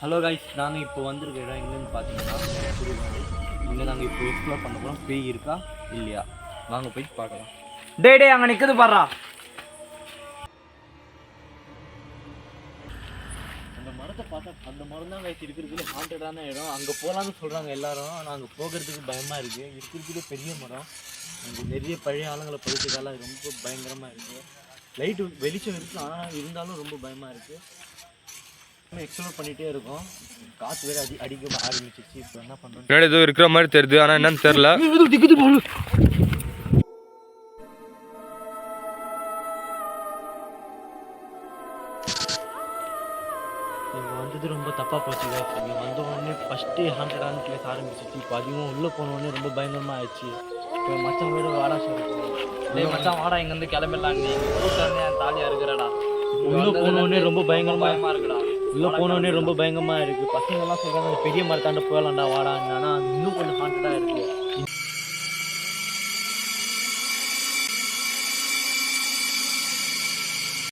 Hello guys நாங்கள் இப்போ வந்திருக்க இடம் எங்கேன்னு பார்த்தீங்கன்னா சுடுகாடு இங்கே நாங்கள் இப்போ எக்ஸ்ப்ளோர் பண்ண போகிறோம் பேய் இருக்கா? இல்லையா? வாங்க போய் பார்க்கலாம். டே டே அங்கே நிற்கிறது பாடுறா அந்த மரத்தை பார்த்தா அந்த மரம் தான் காய்ச்சி இருக்கிறதுல ஹாண்டடான இடம். அங்கே போகலான்னு சொல்கிறாங்க எல்லாரும். ஆனால் அங்கே போகிறதுக்கு பயமாக இருக்குது இருக்கிறதுலே பெரிய மரம். அங்கே நிறைய பழைய ஆளுங்களை படுத்துக்கால ரொம்ப பயங்கரமாக இருக்குது லைட்டு வெளிச்சம் இருக்குது ஆனால் இருந்தாலும் ரொம்ப பயமாக இருக்குது எக்ஸ்ப்ளோர் பண்ணிகிட்டே இருக்கோம். காற்று வேறு அடி அடிக்க ஆரம்பிச்சிச்சு இப்போ என்ன பண்ணுறோம் பின்னாடி ஏதோ இருக்கிற மாதிரி தெரியுது. ஆனால் என்னன்னு தெரில இங்கே வந்தது ரொம்ப தப்பாக போச்சு. இங்கே வந்த உடனே ஃபஸ்ட்டு ஹண்ட்ரடான பிளேஸ் ஆரம்பிச்சிச்சு இப்போ அதிகம் உள்ளே போன உடனே ரொம்ப பயங்கரமாக ஆயிடுச்சு. இப்போ மச்சான் வேறு வாடா சார். டேய் மச்சான் வாடா இங்க இருந்து கிளம்பிடலாம் நீ கூட்டமே என் தாலியா இருக்கிறடா உள்ளே போன உடனே ரொம்ப பயங்கரமாக இருக்குடா. உள்ளே போனோடனே ரொம்ப பயங்கரமாக இருக்குது பசங்கள்லாம் சொல்கிறாங்க அந்த பெரிய மரத்தாண்ட போகலாம்டா வாடா ஆனால் இன்னும் கொஞ்சம் ஹாண்டடாக இருக்குது